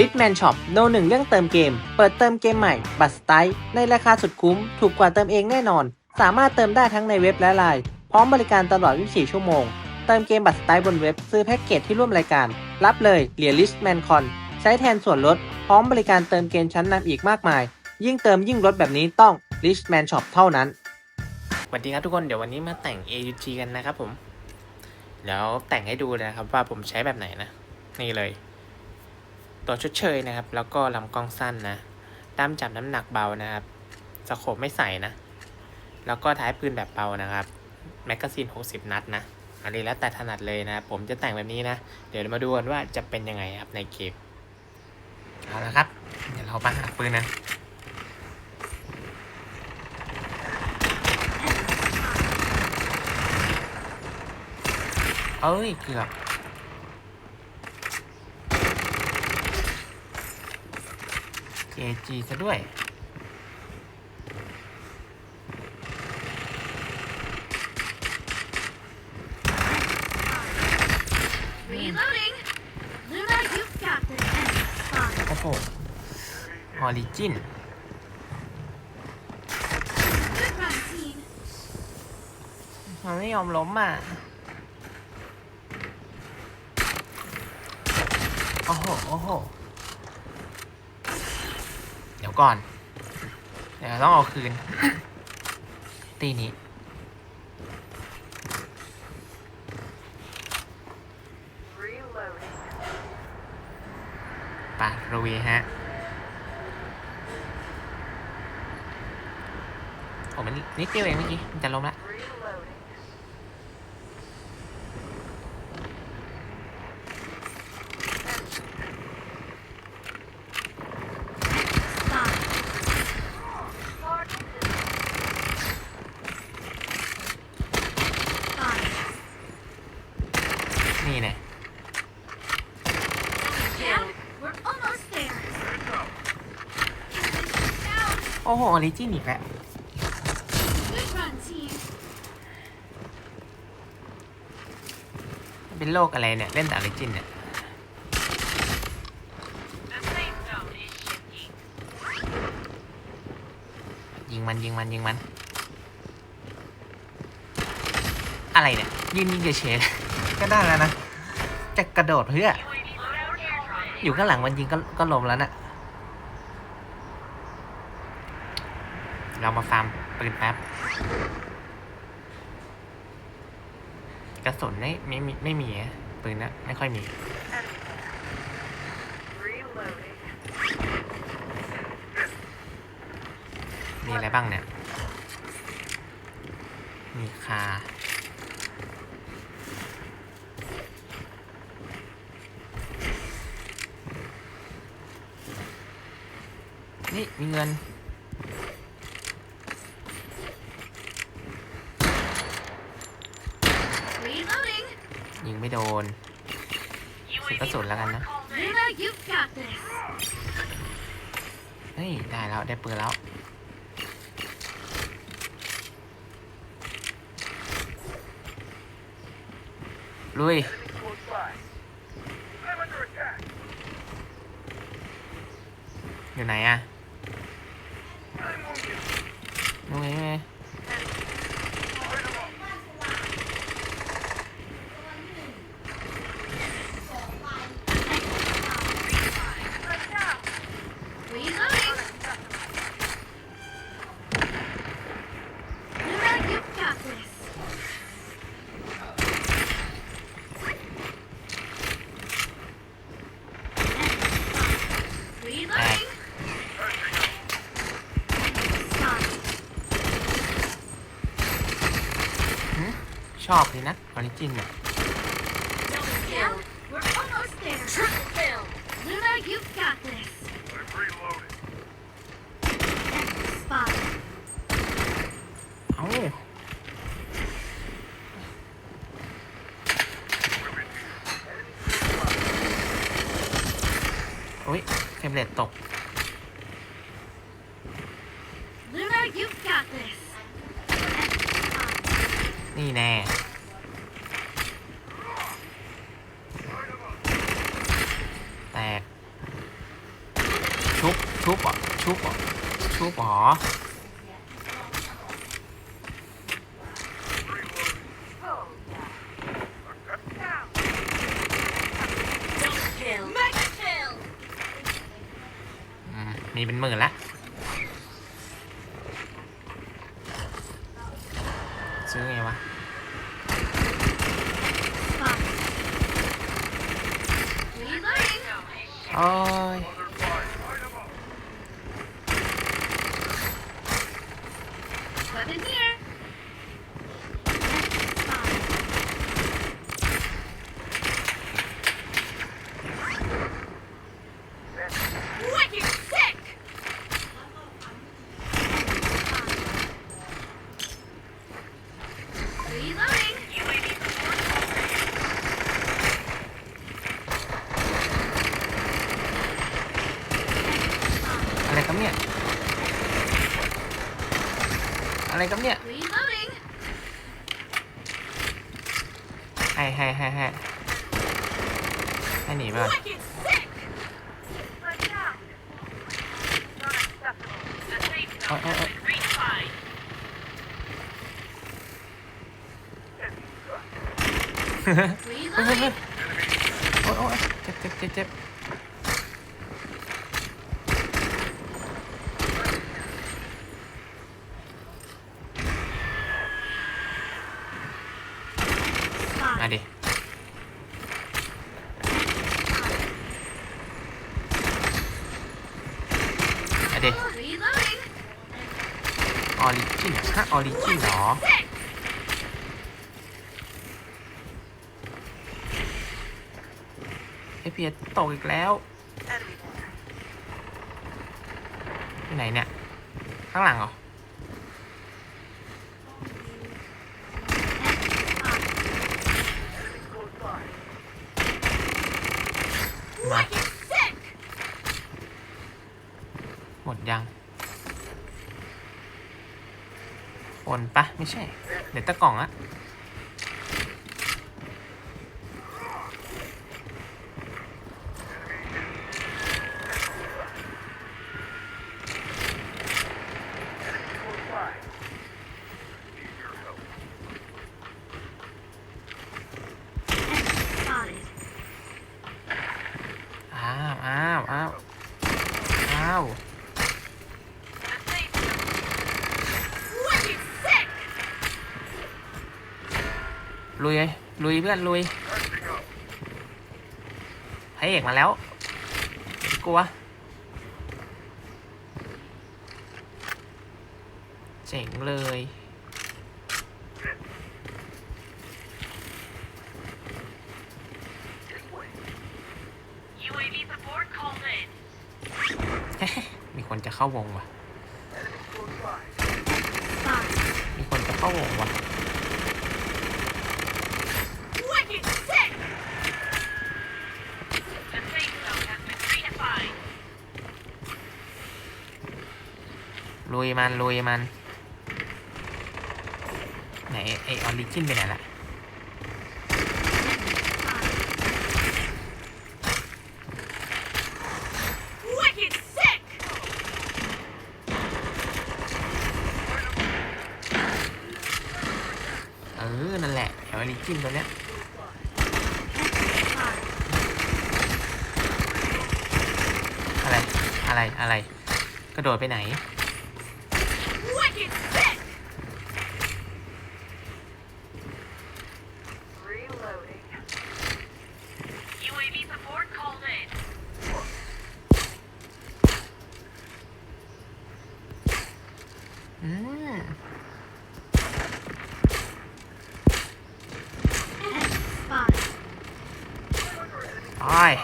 r i c h m a n Shop โนหนึ่งเรื่องเติมเกม เปิดเติมเกมใหม่ บัตรสไตล์ในราคาสุดคุ้ม ถูกกว่าเติมเองแน่นอน สามารถเติมได้ทั้งในเว็บและไลน์พร้อมบริการตลอด 24 ชั่วโมง เติมเกมบัตรสไตล์บนเว็บ ซื้อแพ็กเกจที่ร่วมรายการ รับเลยเหรียญ Richman Con ใช้แทนส่วนลด พร้อมบริการเติมเกมชั้นนำอีกมากมาย ยิ่งเติมยิ่งลดแบบนี้ต้อง Richman Shop เท่านั้นสวัสดีครับทุกคนเดี๋ยววันนี้มาแต่ง AUG กันนะครับผมแล้วแต่งให้ดูเลยนะครับว่าผมใช้แบบไหนนะนี่เลย ตัวชุดเชยนะครับ แล้วก็ลำกล้องสั้นนะด้ามจับน้ำหนักเบานะครับสโคปไม่ใส่นะ แล้วก็ท้ายปืนแบบเบานะครับแมกกาซีน 60 นัดนะ อันนี้แล้วแต่ถนัดเลยนะผมจะแต่งแบบนี้นะ เดี๋ยวมาดูกันว่าจะเป็นยังไงครับในเกมเอาละครับ เดี๋ยวเรามาหาปืนนะเอ้ยเกือบ KG ซะด้วย Reloading! Luna, you've got this. Fine. โอ้โหออริจิน Good run, team. มันไม่ยอมล้มอะ โอ้โห โอ้โหเดี๋ยวก่อน เดี๋ยวต้องเอาคืน ตีนี้ ปาระวีฮะโอ้มันนิดเดียวเองเมื่อกี้ มันจะล้มละ Fine. นี่เนี่ย Yeah, we're almost there. โอ้โหออริจินอีกแล้วเป็นโลกอะไรเนี่ย เล่นแต่ออริจินเนี่ยยิงมันยิงมันยิงมัน อะไรเนี่ย ยืนยิงเฉยๆก็ได้แล้วนะ จะกระโดดเพื่ออยู่ข้างหลังมันยิงก็ก็ล้มแล้วน่ะ เรามาฟาร์มปืนแป๊บกระสุนไม่ไม่มีไม่มีปืนนะไม่ค่อยมีมีอะไรบ้างเนี่ย มีคา นี่มีเงิน Reloading. ยิงไม่ โดนสิกระสุนแล้วกันนะ เฮ้ย ได้แล้ว ได้ปืนแล้ว ลุยอยู่ไหนอะนู่นไงนู่นไง Reloading. Luna, you've got this. Reloading. Fine. ชอบดีนะ ออริจินเนี่ย Yeah, we're almost there. Triple kill. Luna, you've got this. Spot. เอ้าอุ้ยเฟรมเรทตก Luna, you've got this. นี่แน่ แตก ชุบเหรอชุบเหรอชุบเหรอ Double kill. Mega kill. อืมมีเป็นหมื่นละซื้อไงวะ Reloading. โอ้ย Weapon here. Wicked sick. Reloading. UAV อะไร ครับเนี่ย อะไรครับเนี่ย Reloading. ให้ให้ให้ให้ให้หนีไปก่อน Wicked sick. Attack. Not acceptable. The safe Oh, zone oh, has oh. been redefined. เฮ้ยเฮ้ย Reloading. โอ้ยโอ้ยเจ็บเจ็บเจ็บเจ็บมาดิมาดิ Reloading. ออริจินฮะออริจินเหรอไอเพียตกอีกแล้วที่ไหนเนี่ย ข้างหลังเหรอมาหมดยัง คนปะไม่ใช่ เดี๋ยวตะกล่องอะอ้าวอ้าวอ้าวอ้าว ลุยเลยลุยเพื่อนลุยพระเอกมาแล้วอย่าไปกลัวเจ๋งเลย UAV support called in. มีคนจะเข้าวงว่ะ มีคนจะเข้าวงว่ะ ลุยมันลุยมัน ไหนไอออริจินไปไหนละ Wicked sick. เออ นั่นแหละไอออริจินตัวเนี้ยอะไร อะไร อะไร กระโดดไปไหน Wicked sick. Reloading. UAV support called in. อืมโอ้ย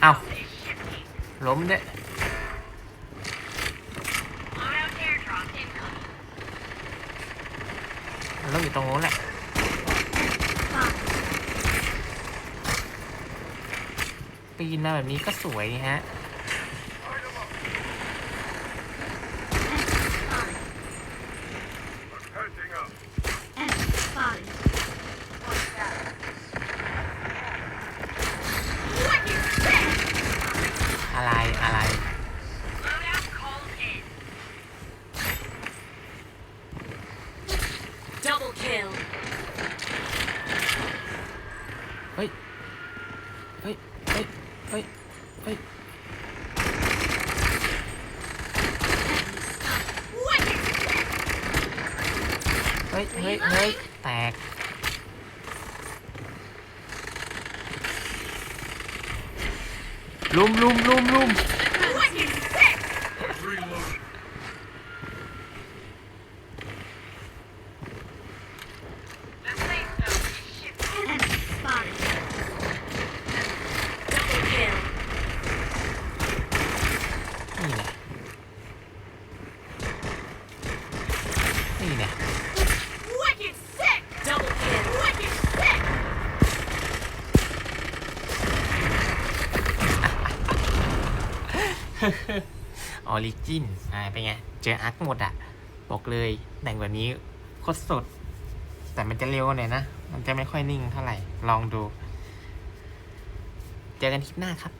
เอา Is shifting. ล้มเด้วยล้มอยู่ตรงโน้นแหละปีนมาแบบนี้ก็สวยฮะ เฮ้ย เฮ้ย เฮ้ย เฮ้ย เฮ้ย เฮ้ย เฮ้แตก ลุมลุมลุมลุม ออริจินอ่าเป็นไง เจออาร์คหมดอะ บอกเลยแต่งแบบนี้โคตรสด แต่มันจะเร็วหน่อยนะ มันจะไม่ค่อยนิ่งเท่าไหร่ ลองดู เจอกันคลิปหน้าครับ